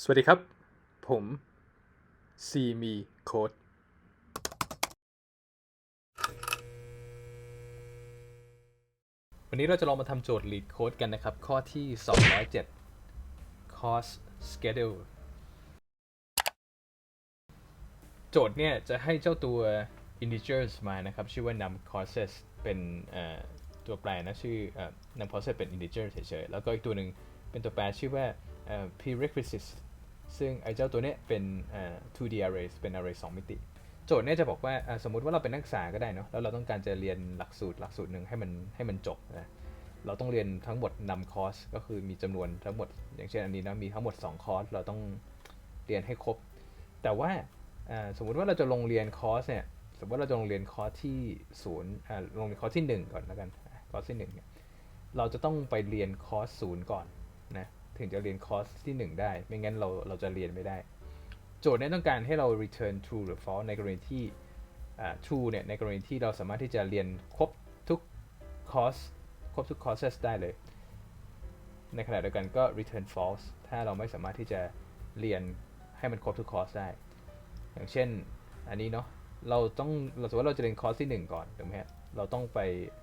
สวัสดีครับ ผมซีมีโค้ดวันนี้เราจะลองมาทำโจทย์ lead code กันนะครับ ข้อที่ 207 cost schedule โจทย์เนี่ยจะให้เจ้าตัว integers มานะครับ ชื่อว่า num causes เป็นตัวแปรนะ ชื่อเอ่อ num causes เป็น integer เฉยๆ แล้วก็อีกตัวหนึ่งเป็นตัวแปรชื่อว่า prerequisites ซึ่งไอ้เจ้าตัวเนี้ยเป็น 2D arrays เป็น array 2 มิติ โจทย์เนี่ยจะบอกว่าสมมุติว่าเราเป็นนักศึกษาก็ได้เนาะแล้วเราต้องการจะเรียนหลักสูตรหลักสูตรหนึ่งให้มันให้มันจบนะเราต้องเรียนทั้งหมดนำคอร์สก็คือมีจำนวนทั้งหมด อย่างเช่นอันนี้นะมีทั้งหมด 2 คอร์สเราต้องเรียนให้ครบ แต่ว่าสมมุติว่าเราจะลงเรียนคอร์สเนี่ยสมมติว่าเราจะลงเรียนคอร์สที่ศูนย์ลงเรียนคอร์สที่ 1 ก่อนแล้วกันคอร์สที่1เนี่ยเราจะต้องไปเรียนคอร์สศูนย์ก่อนนะ ถึงจะเรียนคอร์สที่ 1 ได้ ไม่งั้นเราเราจะเรียนไม่ได้ โจทย์เนี้ต้องการให้เรา return true หรือ false ในกรณีที่ true เนี่ยในกรณีที่เราสามารถที่จะเรียนครบทุกคอร์สครบทุก courses ได้เลย ในขณะเดียวกันก็ return false ถ้าเราไม่สามารถที่จะเรียนให้มันครบทุกคอร์สได้ อย่างเช่นอันนี้เนาะเราต้องเราสมมติว่าเราจะเรียนคอร์สที่ 1 ก่อนถูกไหมฮะเราต้องไป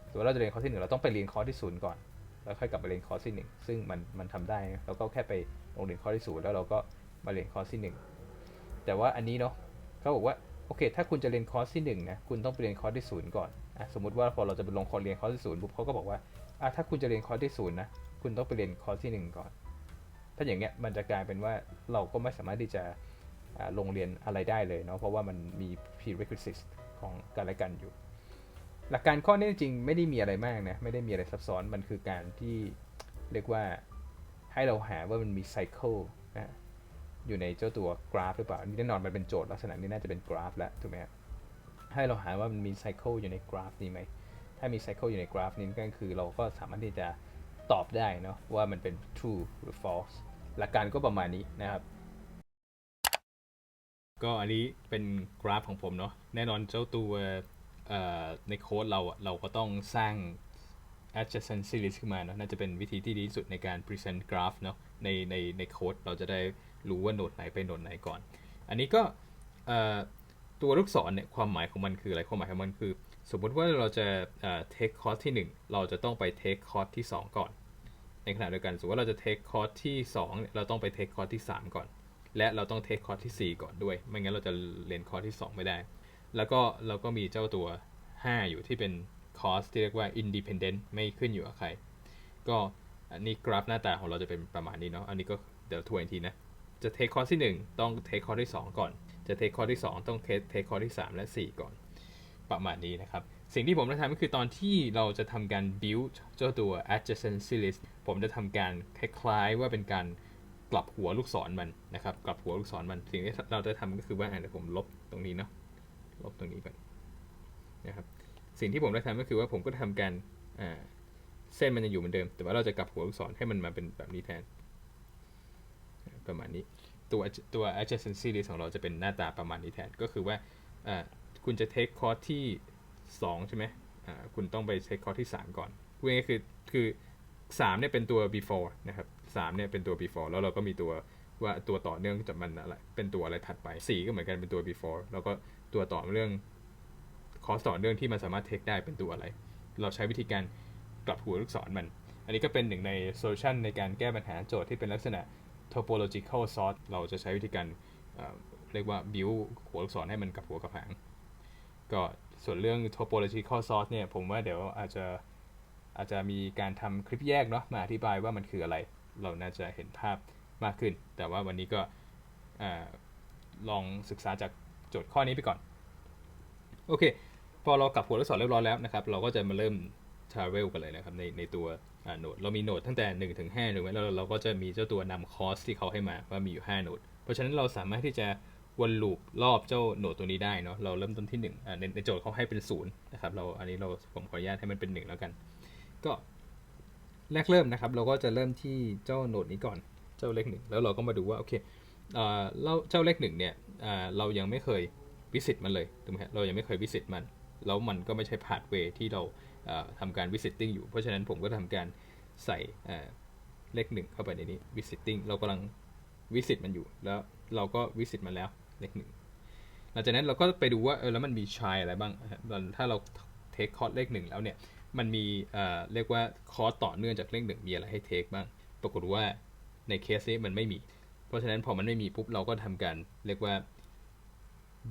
สมมติว่าเราจะเรียนคอร์สที่ 1 เราต้องไปเรียนคอร์สที่ศูนย์ก่อน แล้วค่อยกลับไปเรียนคอร์สที่1ซึ่งมันมันทำได้เราก็แค่ไปลงเรียนคอร์สที่ศูนย์แล้วเราก็มาเรียนคอร์สที่1แต่ว่าอันนี้เนาะเขาบอกว่าโอเค ถ้าคุณจะเรียนคอร์สที่1นะคุณต้องไปเรียนคอร์สที่ศูนย์ก่อนอะสมมติว่าพอเราจะไปลงคอร์สเรียนคอร์สที่ศูนย์ปุ๊บเขาก็บอกว่าอะถ้าคุณจะเรียนคอร์สที่ศูนย์นะคุณต้องไปเรียนคอร์สที่1ก่อน ถ้าอย่างเงี้ยมันจะกลายเป็นว่าเราก็ไม่สามารถที่จะลงเรียนอะไรได้เลยเนาะเพราะว่ามันมี prerequisites ของกันและกันอยู่ หลักการข้อนี้จริงๆไม่ได้มีอะไรมากนะ ไม่ได้มีอะไรซับซ้อนมันคือการที่เรียกว่าให้เราหาว่ามันมี cycle นะอยู่ในเจ้าตัวกราฟหรือเปล่านี่แน่นอนมันเป็นโจทย์ลักษณะนี้น่าจะเป็นกราฟแล้วถูกไหมให้เราหาว่ามันมี cycle อยู่ในกราฟนี้ไหมถ้ามี cycle อยู่ในกราฟนี้ก็คือเราก็สามารถที่จะตอบได้เนาะว่ามันเป็น true หรือ false หลักการก็ประมาณนี้นะครับ ก็อันนี้เป็นกราฟของผมเนาะแน่นอนเจ้าตัว ในโค้ดเราเราก็ต้องสร้าง adjacent series ขึ้นมาเนาะน่าจะเป็นวิธีที่ดีที่สุดในการ present graph เนาะในในในโค้ดเราจะได้รู้ว่าโนดไหนไปโนดไหนก่อน อันนี้ก็ตัวลูกศรเนี่ยความหมายของมันคืออะไรความหมายของมันคือ สมมติว่าเราจะ take course ที่ 1 เราจะต้องไป take course ที่ 2 ก่อน ในขณะเดียวกันสมมติว่าเราจะ take course ที่2เนี่ยเราต้องไป take course ที่ 3 ก่อน และเราต้อง take course ที่ 4 ก่อนด้วย ไม่งั้นเราจะเรียนคอร์สที่ 2 ไม่ได้ แล้วก็เราก็มีเจ้าตัว 5 อยู่ที่เป็นคอสที่เรียกว่า independent ไม่ขึ้นอยู่กับใคร ก็อันนี้กราฟหน้าตาของเราจะเป็นประมาณนี้เนาะ อันนี้ก็เดี๋ยวทวนทีนะ จะ take คอร์สที่ 1 ต้อง take คอร์สที่ 2 ก่อน จะ take คอร์สที่ 2 ต้อง take take คอร์สที่ 3 และ 4 ก่อน ประมาณนี้นะครับ สิ่งที่ผมจะทำก็คือตอนที่เราจะทำการ build เจ้าตัว adjacent series ผมจะทำการคล้ายๆว่าเป็นการกลับหัวลูกศรมันนะครับ กลับหัวลูกศรมัน สิ่งที่เราจะทำก็คือว่าอะเดี๋ยวผมลบตรงนี้เนาะ ลบตรงนี้ก่อนนะครับ สิ่งที่ผมได้ทำก็คือว่าผมก็ทำการเส้นมันยังอยู่เหมือนเดิม แต่ว่าเราจะกลับหัวลูกศรให้มันมาเป็นแบบนี้แทน ประมาณนี้ ตัวตัว adjacent series ของเราจะเป็นหน้าตาประมาณนี้แทน ก็คือว่าคุณจะ take course ที่ 2 ใช่ไหมคุณต้องไป take course ที่ 3 ก่อนพูดง่ายคือคือ3เนี่ยเป็นตัว before นะครับ3เนี่ยเป็นตัว before แล้วเราก็มีตัวว่าตัวต่อเนื่องจากมันอะไรเป็นตัวอะไรถัดไป 4 ก็เหมือนกันเป็นตัว before แล้วก็ ตัวต่อเรื่องคอร์สต่อเนื่องที่มันสามารถ take ได้เป็นตัวอะไร เราใช้วิธีการกลับหัวลูกศรมัน อันนี้ก็เป็นหนึ่งในโซลูชันในการแก้ปัญหาโจทย์ที่เป็นลักษณะ topological sort เราจะใช้วิธีการเรียกว่า build หัวลูกศรให้มันกลับหัวกับหาง ก็ส่วนเรื่อง topological sort เนี่ยผมว่าเดี๋ยวอาจจะอาจจะมีการทำคลิปแยกเนาะมาอธิบายว่ามันคืออะไร เราน่าจะเห็นภาพมากขึ้น แต่ว่าวันนี้ก็ลองศึกษาจากโจทย์ข้อนี้ไปก่อน โอเค พอเรากลับหัวลูกศรเรียบร้อยแล้วนะครับ เราก็จะมาเริ่ม travel กันเลยนะครับในในตัวโหนด เรามีโหนดตั้งแต่1ถึง5ถูกไหมแล้วเราก็จะมีเจ้าตัวนำคอสที่เขาให้มาว่ามีอยู่5โหนด เพราะฉะนั้นเราสามารถที่จะวนลูปรอบเจ้าโหนดตัวนี้ได้เนาะ เราเริ่มต้นที่1อ่าในในโจทย์เขาให้เป็น0นะครับ เราอันนี้เราผมขออนุญาตให้มันเป็น 1 แล้วกัน ก็แรกเริ่มนะครับ เราก็จะเริ่มที่เจ้าโหนดนี้ก่อน เจ้าเลขหนึ่งแล้วเราก็มาดูว่าโอเคเอ่อเจ้าเลขหนึ่งเนี่ยอ่าเรายังไม่เคย วิสิตมันเลยถูกไหมฮะเรายังไม่เคยวิสิตมัน แล้วมันก็ไม่ใช่พาธเวที่เราเอ่อทำการ visiting อยู่ เพราะฉะนั้นผมก็ทำการใส่เลขหนึ่งเข้าไปในนี้ visiting เรากำลัง visit มันอยู่ แล้วเราก็ visit มาแล้วเลขหนึ่งหลังจากนั้นเราก็ไปดูว่าเออแล้วมันมี child อะไรบ้าง ถ้าเรา take course เลขหนึ่งแล้วเนี่ยมันมีเอ่อเรียกว่าคอร์สต่อเนื่องจากเลขหนึ่งมีอะไรให้ take บ้าง ปรากฏว่าในเคสนี้มันไม่มี เพราะฉะนั้นพอมันไม่มีปุ๊บเราก็ทำการเรียกว่า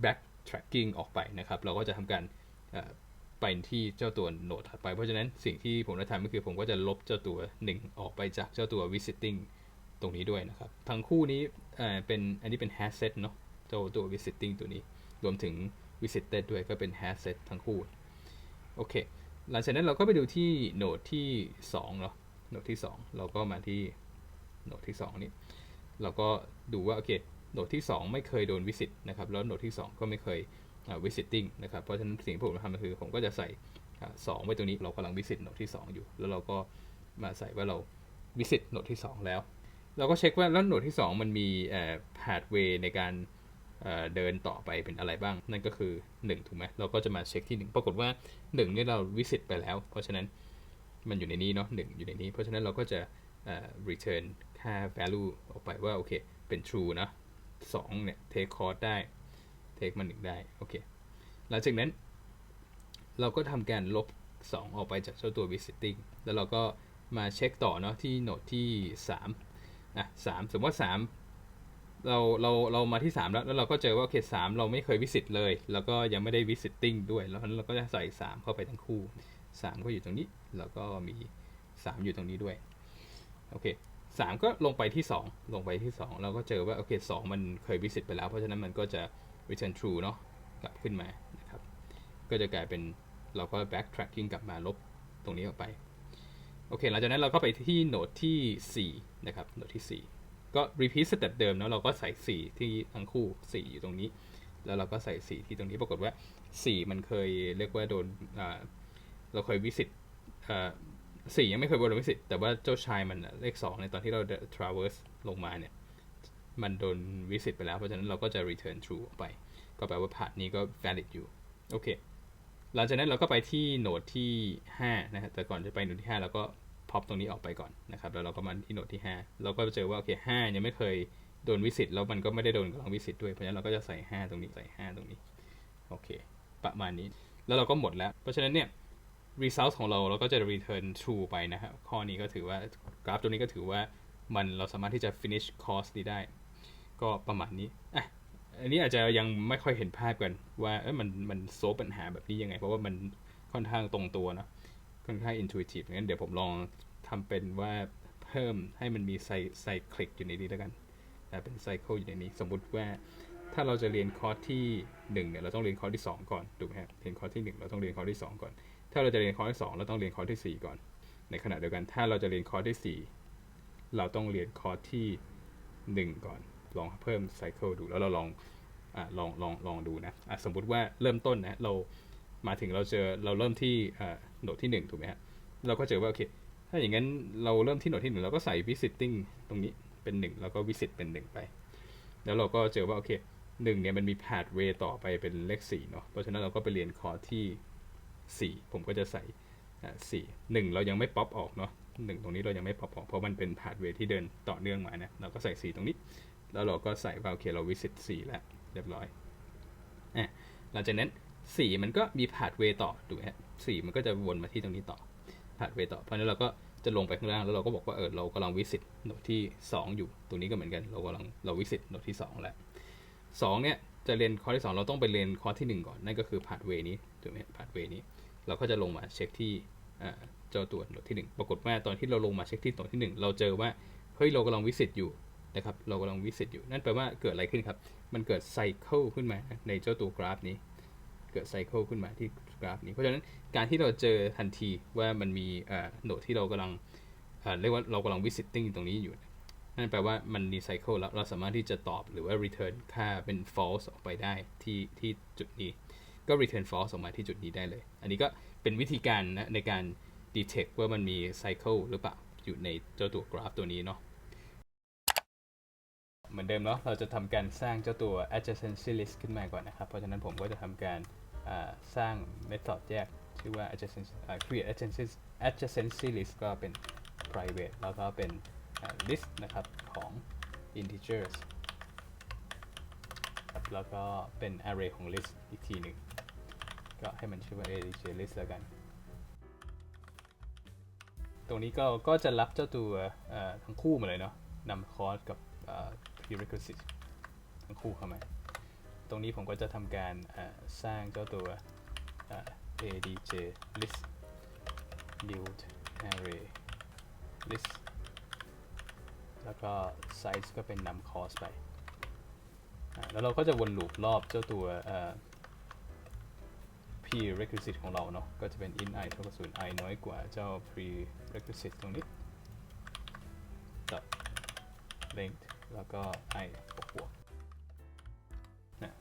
back tracking ออกไปนะครับ เราก็จะทำการไปที่เจ้าตัวโนดถัดไป เพราะฉะนั้นสิ่งที่ผมจะทำก็คือผมก็จะลบเจ้าตัว 1 ออกไปจากเจ้าตัว visiting ตรงนี้ด้วยนะครับ ทั้งคู่นี้เป็นอันนี้เป็น hash set เนาะเจ้าตัว visiting ตัวนี้ รวมถึง visited ด้วยก็เป็น hash set ทั้งคู่ โอเค หลังจากนั้นเราก็ไปดูที่โนดที่2เนาะ โนดที่ 2 เราก็มาที่โนดที่ 2 นี้ เราก็ดูว่า โอเค โหนดที่ 2 ไม่เคยโดน visit นะครับ แล้วโหนดที่ 2 ก็ไม่เคยอ่า visiting นะครับ เพราะฉะนั้นสิ่งที่ผมทำก็คือ ผมก็จะใส่สองไว้ตรงนี้เรากำลัง visit โหนดที่ 2 อยู่ แล้วเราก็มาใส่ว่าเรา visit โหนดที่ 2 แล้ว เราก็เช็คว่าแล้วโหนดที่ 2 มันมีเอ่อ pathway ในการเดินต่อไปเป็นอะไรบ้าง นั่นก็คือ 1 ถูกไหมเราก็จะมาเช็คที่ 1 ปรากฏว่า 1 นี่เรา visit ไปแล้ว เพราะฉะนั้นมันอยู่ในนี้เนาะ1อยู่ในนี้ เพราะฉะนั้นเราก็จะ return ค่า value ออกไปว่าโอเคเป็น true นะ 2 เนี่ย take course ได้ take มัน1ได้ โอเค หลังจากนั้น เราก็ทำการลบ 2 ออกไปจากเจ้าตัว visiting แล้วเราก็มาเช็คต่อเนาะที่โหนดที่ 3 อะ 3 สมมติว่า 3 เรา เรา เรามาที่ 3 แล้ว แล้วเราก็เจอว่าโอเค3เราไม่เคย visit เลย แล้วก็ยังไม่ได้ visiting ด้วย แล้วเราก็จะใส่ 3 เข้าไปทั้งคู่ 3 ก็อยู่ตรงนี้ แล้วก็มี 3 อยู่ตรงนี้ด้วย โอเค 3ก็ลงไปที่2ลงไปที่2เราก็เจอว่าโอเค2มันเคย visit ไปแล้ว เพราะฉะนั้นมันก็จะ return true เนาะกลับขึ้นมานะครับ ก็จะกลายเป็นเราก็ backtracking กลับมาลบตรงนี้ออกไป โอเค หลังจากนั้นเราก็ไปที่โหนดที่ 4 นะครับ โหนดที่ 4 ก็ repeat step เดิมเนาะเราก็ใส่ 4 ที่ทั้งคู่ 4 อยู่ตรงนี้ แล้วเราก็ใส่ 4 ที่ตรงนี้ ปรากฏว่า 4 มันเคยเรียกว่าโดนเราเคย visit อ่า 4ยังไม่เคยโดน visit แต่ว่าเจ้าชายมันเลข2ในตอนที่เรา traverse ลงมาเนี่ย มันโดน visit ไปแล้ว เพราะฉะนั้นเราก็จะ return true ออกไป ก็แปลว่าพาร์ทนี้ก็ valid อยู่ โอเค หลังจากนั้นเราก็ไปที่โหนดที่ 5 นะครับแต่ก่อนจะไปโหนดที่ 5 เราก็ pop ตรงนี้ออกไปก่อนนะครับ แล้วเราก็มาที่โหนดที่ 5 เราก็เจอว่าโอเค5ยังไม่เคยโดนวิสิตแล้วมันก็ไม่ได้โดนกำลังวิสิตด้วย เพราะฉะนั้นเราก็จะใส่ 5 ตรงนี้ใส่ 5 ตรงนี้ โอเค ประมาณนี้ แล้วเราก็หมดแล้ว เพราะฉะนั้นเนี่ย result ของเราเราก็จะ return true ไปนะครับ ข้อนี้ก็ถือว่ากราฟตัวนี้ก็ถือว่ามันเราสามารถที่จะ finish course นี้ได้ ก็ประมาณนี้อะอันนี้อาจจะยังไม่ค่อยเห็นภาพกัน ว่าเออมันมันโซฟปัญหาแบบนี้ยังไง เพราะว่ามันค่อนข้างตรงตัวเนอะค่อนข้าง intuitive งั้นเดี๋ยวผมลองทำเป็นว่าเพิ่มให้มันมีไซไซคลิกอยู่ในนี้แล้วกันนะเป็นไซเคิลอยู่ในนี้ สมมุติว่าถ้าเราจะเรียนคอร์สที่1เนี่ยเราต้องเรียนคอร์สที่ 2 ก่อนถูกไหมครับเรียนคอร์สที่ 1 เราต้องเรียนคอร์สที่ 2 ก่อน ถ้าเราจะเรียนคอร์สที่2เราต้องเรียนคอร์สที่4ก่อน ในขณะเดียวกันถ้าเราจะเรียนคอร์สที่4เราต้องเรียนคอร์สที่1ก่อน ลองเพิ่มไซเคิลดูแล้วเราลองอลองลองลองดูนะะสมมุติว่าเริ่มต้นนะเรามาถึงเราเจอเราเริ่มที่โหนดที่1ถูกไหมฮะเราก็เจอว่าโอเคถ้าอย่างนั้นเราเริ่มที่โหนดที่1เราก็ใส่ visiting ตรงนี้เป็น 1 แล้วก็ visit เป็น 1 ไป แล้วเราก็เจอว่าโอเค1เนี่ยมันมี pathway ต่อไปเป็นเลข4เนาะเพราะฉะนั้นเราก็ไปเรียนคอร์สที่ 4 ผมก็จะใส่อ่า4 1เรายังไม่ป๊อปออกเนาะ1ตรงนี้เรายังไม่ป๊อปออกเพราะมันเป็น pathway ที่เดินต่อเนื่องมานะเราก็ใส่ 4 ตรงนี้ แล้วเราก็ใส่ว่าโอเคเรา visit 4แล้วเรียบร้อยอะหลังจากนั้น 4 มันก็มี pathway ต่อถูกไหมฮะ4มันก็จะวนมาที่ตรงนี้ต่อ pathway ต่อ เพราะนั้นเราก็จะลงไปข้างล่างแล้วเราก็บอกว่าเออเรากำลัง visit โหนดที่ 2 อยู่ ตรงนี้ก็เหมือนกันเรากำลังเรา visit โหนดที่ 2 แล้ว2เนี่ยจะเรียนคอร์สที่ 2 เราต้องไปเรียนคอร์สที่ 1 ก่อนนั่นก็คือ pathway นี้ถูกไหม pathway นี้ เราก็จะลงมาเช็คที่เจ้าตัวโหนดที่ 1 ปรากฏว่าตอนที่เราลงมาเช็คที่โหนดที่ 1 เราเจอว่าเฮ้ยเรากำลัง visit อยู่นะครับเรากำลัง visit อยู่ นั่นแปลว่าเกิดอะไรขึ้นครับ มันเกิดไซเคิลขึ้นมาในเจ้าตัวกราฟนี้ เกิดไซเคิลขึ้นมาที่กราฟนี้ เพราะฉะนั้นการที่เราเจอทันทีว่ามันมีโหนดที่เรากำลังเรียกว่าเรากำลัง visiting ตรงนี้อยู่ นั่นแปลว่ามันมีไซเคิลแล้วเราสามารถที่จะตอบหรือว่า return ค่าเป็น false ออกไปได้ที่ที่จุดนี้ ก็ return false ออกมาที่จุดนี้ได้เลย อันนี้ก็เป็นวิธีการนะในการ detect ว่ามันมีไซเคิลหรือเปล่า อยู่ในเจ้าตัวกราฟตัวนี้เนาะเหมือนเดิมเนาะเราจะทำการสร้างเจ้าตัว adjacency list ขึ้นมาก่อนนะครับ เพราะฉะนั้นผมก็จะทำการสร้าง method แยก ชื่อว่า adjacency create adjacency adjacency list ก็เป็น private แล้วก็เป็น list นะครับของ integers ครับแล้วก็เป็น array ของ list อีกทีหนึ่ง ก็ให้มันชื่อว่า adj list แล้วกัน ตรงนี้ก็ก็จะรับเจ้าตัวทั้งคู่มาเลยเนาะนำคอร์สกับ prerequisite ทั้งคู่เข้ามา ตรงนี้ผมก็จะทำการสร้างเจ้าตัว adj list new array list แล้วก็ size ก็เป็นนำ cost ไป แล้วเราก็จะวนลูปรอบเจ้าตัว prerequisite ของเราเนาะก็จะเป็น in i เท่ากับ0 i น้อยกว่าเจ้า prerequisite ตรงนี้ dot length แล้วก็ i บวกบวกนะ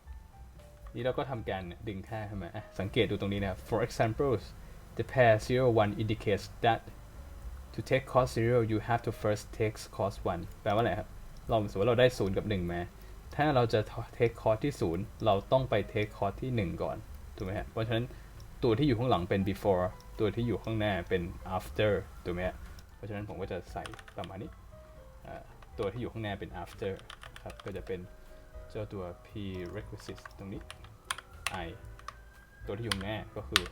นี่เราก็ทำการดึงค่าขึ้นมาอะสังเกตดูตรงนี้นะครับ for example the pair 0 1 indicates that to take cost 0 you have to first take cost 1แปลว่าอะไรครับ เราสมมติว่าเราได้ 0 กับ 1 มา ถ้าเราจะ take cost ที่ 0 เราต้องไป take cost ที่ 1 ก่อน ถูกไหมฮะเพราะฉะนั้นตัวที่อยู่ข้างหลังเป็น before ตัวที่อยู่ข้างหน้าเป็น after ถูกไหมฮะเพราะฉะนั้นผมก็จะใส่ประมาณนี้ตัวที่อยู่ข้างหน้าเป็น after ครับก็จะเป็นเจ้าตัว prerequisite ตรงนี้ i ตัวที่อยู่ข้างหน้าก็คือ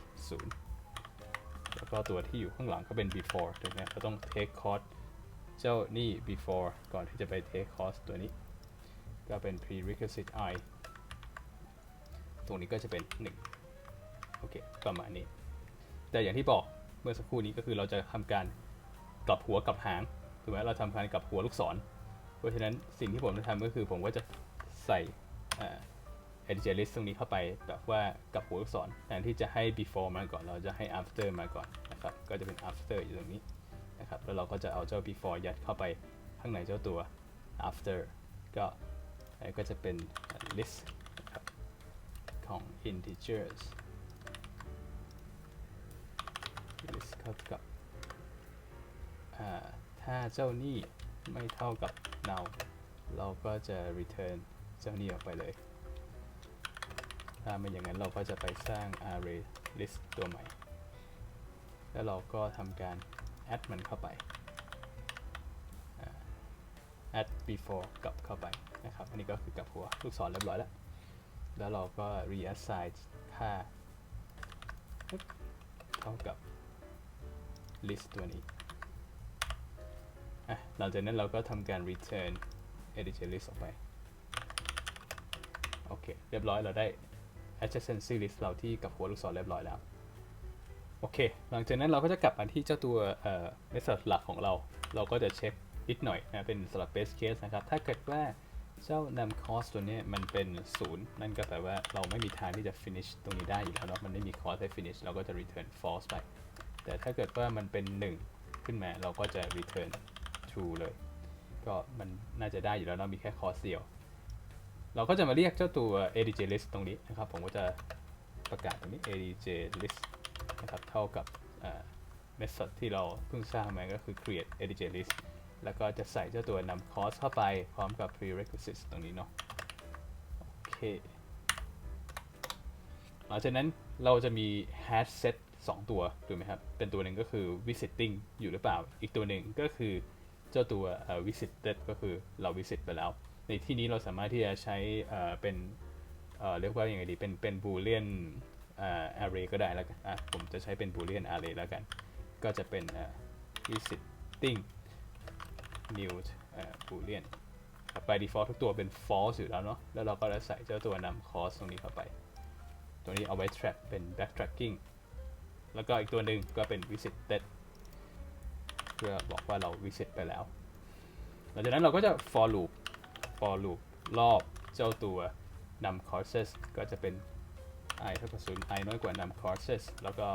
0 แล้วก็ตัวที่อยู่ข้างหลังก็เป็น before ถูกไหมฮะเราต้อง take cost เจ้านี่ before ก่อนที่จะไป take cost ตัวนี้ ก็เป็น prerequisite i ตรงนี้ก็จะเป็น 1 โอเคประมาณนี้ แต่อย่างที่บอกเมื่อสักครู่นี้ก็คือเราจะทำการกลับหัวกลับหางถูกไหมเราทำการกลับหัวลูกศร เพราะฉะนั้นสิ่งที่ผมจะทำก็คือผมก็จะใส่เอ่อ edge list ตรงนี้เข้าไปแบบว่ากลับหัวลูกศรแทนที่จะให้ before มาก่อน เราจะให้ after มาก่อนนะครับก็จะเป็น after อยู่ตรงนี้นะครับแล้วเราก็จะเอาเจ้า before ยัดเข้าไปข้างในเจ้าตัว after ก็ก็จะเป็น list ของ integers is เท่ากับถ้าเจ้าหนี่ไม่เท่ากับ null เราก็จะ return เจ้าหนี่ออกไปเลย ถ้าไม่อย่างนั้นเราก็จะไปสร้าง array list ตัวใหม่ แล้วเราก็ทำการ add มันเข้าไป add before กลับเข้าไปนะครับ อันนี้ก็คือกลับหัวลูกศรเรียบร้อยแล้ว แล้วเราก็ reassign ค่าเท่ากับ list ตัวนี้อะหลังจากนั้นเราก็ทำการ return editor list ออกไป โอเค เรียบร้อยเราได้ adjacency list เราที่กับหัวลูกศรเรียบร้อยแล้ว โอเค หลังจากนั้นเราก็จะกลับมาที่เจ้าตัวเอ่อ method หลักของเรา เราก็จะเช็คนิดหน่อยนะ เป็นสำหรับ base case นะครับ ถ้าเกิดว่าเจ้านำ cost ตัวนี้มันเป็น 0 นั่นก็แปลว่าเราไม่มีทางที่จะ finish ตรงนี้ได้อยู่แล้วเนาะ มันไม่มี cost ให้ finish เราก็จะ return false ไป แต่ถ้าเกิดว่ามันเป็น 1 ขึ้นมาเราก็จะ return true เลย ก็มันน่าจะได้อยู่แล้วเนาะมีแค่ cost เดียว เราก็จะมาเรียกเจ้าตัว adj list ตรงนี้นะครับ ผมก็จะประกาศตรงนี้ adj list นะครับเท่ากับ method ที่เราเพิ่งสร้างมาก็คือ create adj list แล้วก็จะใส่เจ้าตัวนำ cost เข้าไปพร้อมกับ prerequisites ตรงนี้เนาะโอเคหลังจากนั้นเราจะมี hash set 2 ตัวถูกไหมครับ เป็นตัวหนึ่งก็คือ visiting อยู่หรือเปล่า อีกตัวหนึ่งก็คือเจ้าตัว visited ก็คือเรา visit ไปแล้ว ในที่นี้เราสามารถที่จะใช้เป็นเรียกว่าอย่างไงดี เป็นเป็น boolean array ก็ได้แล้วกันอะผมจะใช้เป็น boolean array แล้วกัน ก็จะเป็น visiting new boolean ครับ by default ทุกตัวเป็น false อยู่แล้วเนาะ แล้วเราก็จะใส่เจ้าตัวนำ cost ตรงนี้เข้าไป ตัวนี้เอาไว้ track เป็น backtracking แล้วก็อีกตัวหนึ่งก็เป็น visited เพื่อบอกว่าเรา visit ไปแล้ว หลังจากนั้นเราก็จะ for loop for loop รอบเจ้าตัวนำ courses ก็จะเป็น i เท่ากับ0 i น้อยกว่านำ courses แล้วก็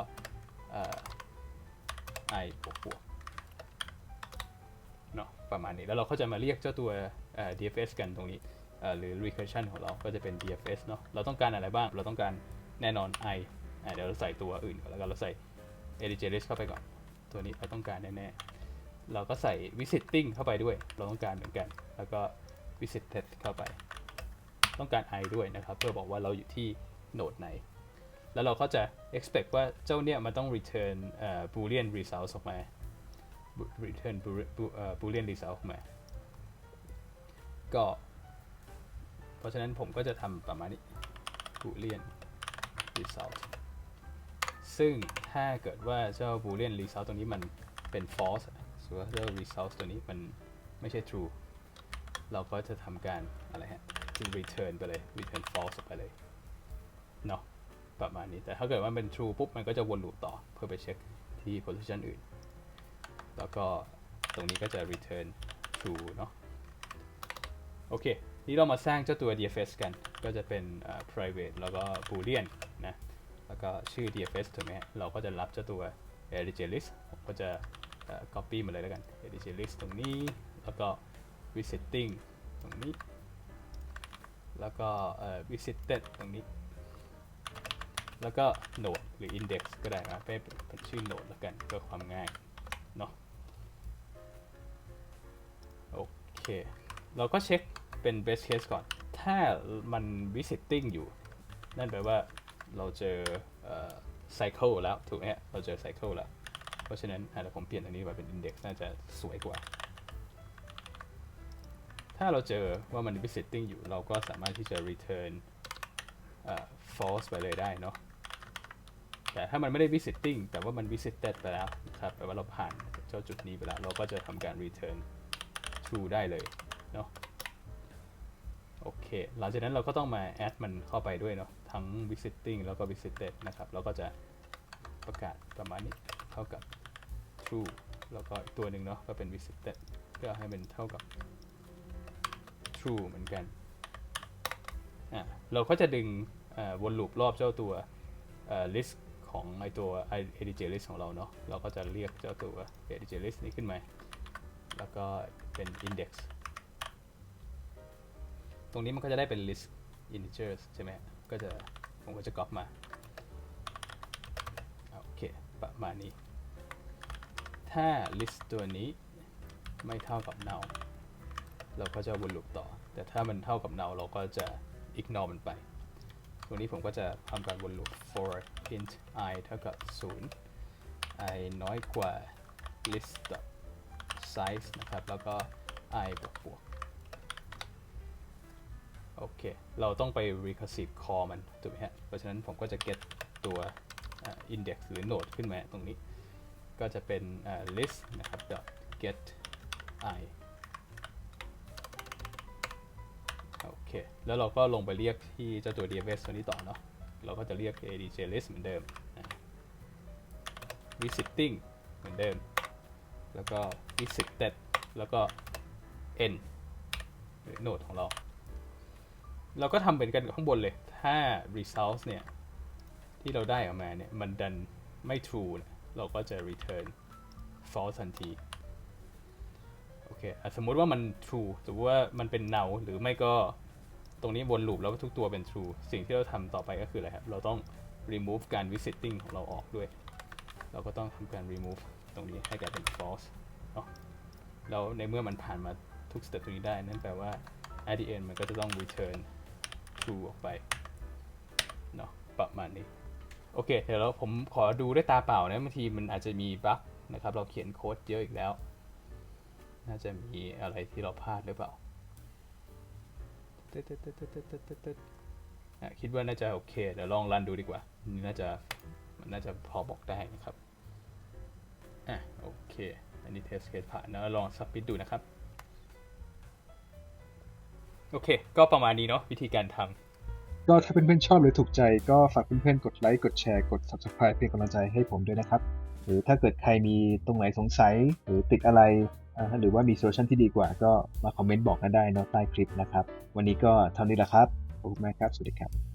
i บวกบวกเนาะประมาณนี้ แล้วเราก็จะมาเรียกเจ้าตัว dfs กันตรงนี้หรือ recursion ของเราก็จะเป็น dfs เนาะเราต้องการอะไรบ้างเราต้องการแน่นอน i เดี๋ยวเราใส่ตัวอื่นก่อนแล้วกันเราใส่ edge list เข้าไปก่อน ตัวนี้เราต้องการแน่ๆ เราก็ใส่ visiting เข้าไปด้วย เราต้องการเหมือนกัน แล้วก็ visited เข้าไป ต้องการ i ด้วยนะครับ เพื่อบอกว่าเราอยู่ที่โหนดไหน แล้วเราก็จะ expect ว่าเจ้าเนี่ยมันต้อง return เอ่อ boolean result ออกมา return boolean result ออกมา ก็ เพราะฉะนั้นผมก็จะทำประมาณนี้ boolean result ซึ่งถ้าเกิดว่าเจ้า boolean result ตรงนี้มันเป็น false สมมติว่าเจ้า result ตัวนี้มันไม่ใช่ true เราก็จะทำการอะไรฮะ return ไปเลย return false ไปเลยเนาะประมาณนี้ แต่ถ้าเกิดว่าเป็น true ปุ๊บ มันก็จะวนลูปต่อเพื่อไปเช็คที่ position อื่น แล้วก็ตรงนี้ก็จะ return true เนาะโอเค นี่เรามาสร้างเจ้าตัว DFS กัน ก็จะเป็น private แล้วก็ boolean น แล้วก็ชื่อ DFS ถูกไหมฮะเราก็จะรับเจ้าตัว edge list ผมก็จะ copy มาเลยแล้วกัน edge list ตรงนี้ แล้วก็ visiting ตรงนี้ แล้วก็ visited ตรงนี้ แล้วก็ node หรือ index ก็ได้นะเป็นเป็นชื่อ node แล้วกันเพื่อความง่ายเนาะโอเค เราก็เช็คเป็น best case ก่อน ถ้ามัน visiting อยู่ นั่นแปลว่า เราเจอเอ่อ cycle แล้วถูกไหมฮะเราเจอ cycle แล้ว เพราะฉะนั้นเดี๋ยวผมเปลี่ยนอันนี้มาเป็น index น่าจะสวยกว่า ถ้าเราเจอว่ามัน visiting อยู่เราก็สามารถที่จะ return เอ่อ false ไปเลยได้เนาะแต่ถ้ามันไม่ได้ visiting แต่ว่ามัน visited ไปแล้วนะครับแปลว่าเราผ่านเจ้าจุดนี้ไปแล้ว เราก็จะทำการ return true ได้เลยเนาะโอเค หลังจากนั้นเราก็ต้องมา add มันเข้าไปด้วยเนาะ ทั้ง visiting แล้วก็ visited นะครับเราก็จะประกาศประมาณนี้เท่ากับ true แล้วก็ตัวหนึ่งเนาะก็เป็น visited ก็ให้มันเท่ากับ true เหมือนกันอะเราก็จะดึงวนลูปรอบเจ้าตัว list ของไอตัว adj list ของเราเนาะเราก็จะเรียกเจ้าตัว adj list นี้ขึ้นมา แล้วก็เป็น index ตรงนี้มันก็จะได้เป็น list integers ใช่ไหม ก็จะผมก็จะ copy มาโอเคประมาณนี้ ถ้า list ตัวนี้ไม่เท่ากับ null เราก็จะวนลูปต่อ แต่ถ้ามันเท่ากับ null เราก็จะ ignore มันไปตรงนี้ผมก็จะทำการวนลูป for int i เท่ากับ 0 i น้อยกว่า list size นะครับ แล้วก็ i บวกบวก โอเค เราต้องไป recursive call มันถูกไหมฮะ เพราะฉะนั้นผมก็จะ get ตัว index หรือ node ขึ้นมาตรงนี้ ก็จะเป็น list นะครับ dot get i โอเค แล้วเราก็ลงไปเรียกที่เจ้าตัว dfs ตัวนี้ต่อเนาะ เราก็จะเรียก adj list เหมือนเดิม visiting เหมือนเดิม แล้วก็ visited แล้วก็ n หรือ node ของเรา เราก็ทำเป็นกันข้างบนเลย ถ้า results เนี่ย ที่เราได้ออกมาเนี่ย มันดันไม่ true เราก็จะ return false ทันที โอเคอสมมุติว่ามัน true สมมติว่ามันเป็น null หรือไม่ก็ตรงนี้วนลูปแล้วทุกตัวเป็น true สิ่งที่เราทำต่อไปก็คืออะไรครับ เราต้อง remove การ visiting ของเราออกด้วย เราก็ต้องทำการ remove ตรงนี้ให้กลายเป็น false เนาะแล้วในเมื่อมันผ่านมาทุก step ตรงนี้ได้ นั่นแปลว่า at the end มันก็จะต้อง return true ออกไปเนาะประมาณนี้ โอเค เดี๋ยวเราผมขอดูด้วยตาเปล่านะบางทีมันอาจจะมีบั๊กนะครับ เราเขียนโค้ดเยอะอีกแล้ว น่าจะมีอะไรที่เราพลาดหรือเปล่าคิดว่าน่าจะโอเค เดี๋ยวลองรันดูดีกว่านี่น่าจะมันน่าจะพอบอกได้นะครับ อะ โอเค อันนี้เทสเคสผ่านแล้วลองสับปิดดูนะครับ โอเค ก็ประมาณนี้เนาะวิธีการทำก็ถ้าเพื่อนๆชอบหรือถูกใจ ก็ฝากเพื่อนๆกดไลค์กดแชร์กด subscribe เป็นกำลังใจให้ผมด้วยนะครับ หรือถ้าเกิดใครมีตรงไหนสงสัยหรือติดอะไรหรือว่ามีโซลูชันที่ดีกว่าก็มาคอมเมนต์บอกกันได้เนาะใต้คลิปนะครับ วันนี้ก็เท่านี้แหละครับขอบคุณมากครับ สวัสดีครับ